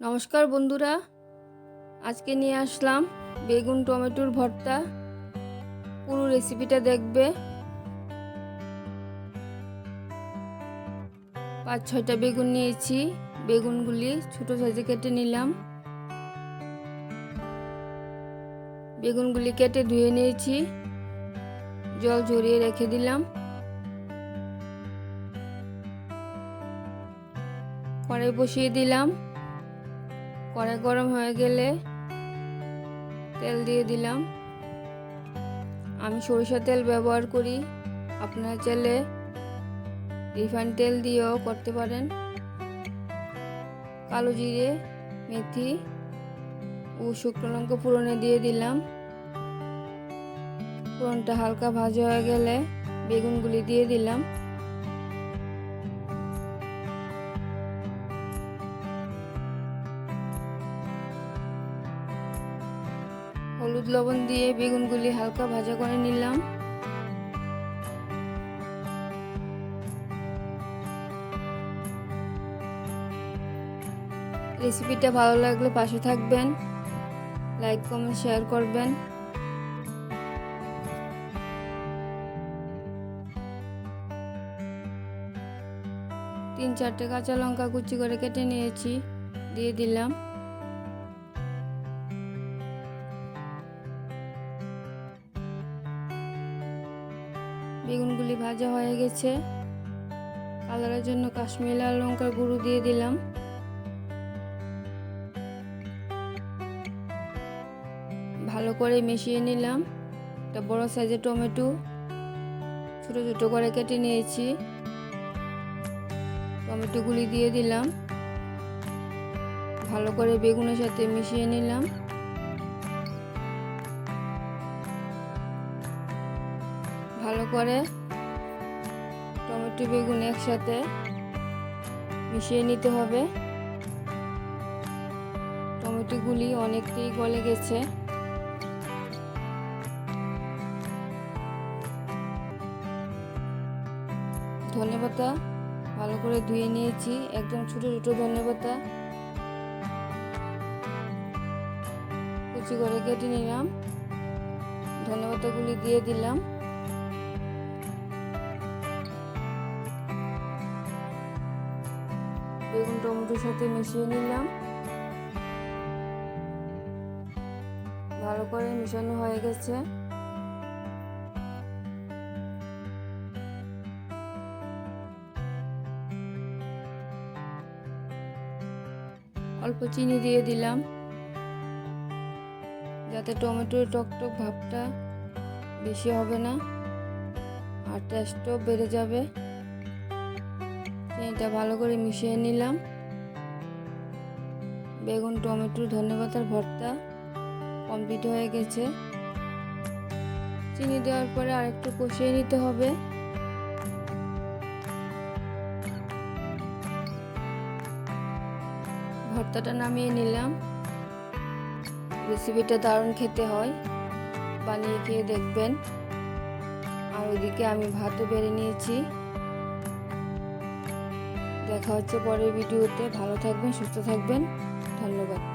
নমস্কার বন্ধুরা, আজকে নিয়ে আসলাম বেগুন টমেটোর ভর্তা। পুরো রেসিপিটা দেখবে। পাঁচ ছয়টা বেগুন নিয়েছি, বেগুনগুলি ছোট সাইজে কেটে নিলাম। বেগুনগুলি কেটে ধুয়ে নিয়েছি, জল ঝরিয়ে রেখে দিলাম। কড়াই বসিয়ে দিলাম। কড়াই গরম হয়ে গেলে তেল দিয়ে দিলাম। আমি সরিষা তেল ব্যবহার করি। আপনারা চাইলে রিফাইন তেল দিয়েও করতে পারেন। কালো জিরে, মেথি ও শুকনো লঙ্কা পুরনে দিয়ে দিলাম। পুরনটা হালকা ভাজা হয়ে গেলে বেগুনগুলি দিয়ে দিলাম। হলুদ লবণ দিয়ে বেগুনগুলি হালকা ভাজা করে নিলাম। রেসিপিটা ভালো লাগলে পাশে থাকবেন, লাইক, কমেন্ট, শেয়ার করবেন। তিন চারটে কাঁচা লঙ্কা কুচি করে কেটে নিয়েছি, দিয়ে দিলাম। বেগুনগুলি ভাজা হয়ে গেছে। কালারের জন্য কাশ্মীরি লাল লঙ্কার গুঁড়ো দিয়ে দিলাম। ভালো করে মিশিয়ে নিলাম। একটা বড় সাইজের টমেটো ছোটো ছোটো করে কেটে নিয়েছি। টমেটোগুলি দিয়ে দিলাম। ভালো করে বেগুনের সাথে মিশিয়ে নিলাম। ভালো করে টমেটো বেগুন একসাথে মিশিয়ে নিতে হবে। টমেটোগুলি অনেকটাই গলে গেছে। ধনে পাতা ভালো করে ধুয়ে নিয়েছি, একদম ছোটো ছোটো ধনে পাতা। কুচি করে কেটে নিলাম। ধনে পাতাগুলি দিয়ে দিলাম। বেগুন টমেটোর সাথে মিশিয়ে নিলাম। ভালো করে মিশানো হয়ে গেছে। অল্প চিনি দিয়ে দিলাম, যাতে টমেটোর টকটক ভাবটা বেশি হবে না, আর টেস্টও বেড়ে যাবে। চিনিটা ভালো করে মিশিয়ে নিলাম। বেগুন, টমেটো ধনেপাতার ভর্তা কমপ্লিট হয়ে গেছে। চিনি দেওয়ার পরে আরেকটু কষিয়ে নিতে হবে। ভর্তাটা নামিয়ে নিলাম। রেসিপিটা দারুণ খেতে হয়। বানিয়ে খেয়ে দেখবেন। আর ওইদিকে আমি ভাতও বেড়ে নিয়েছি। দেখা হচ্ছে পরের ভিডিওতে। ভালো থাকবেন সুস্থ থাকবেন। ধন্যবাদ।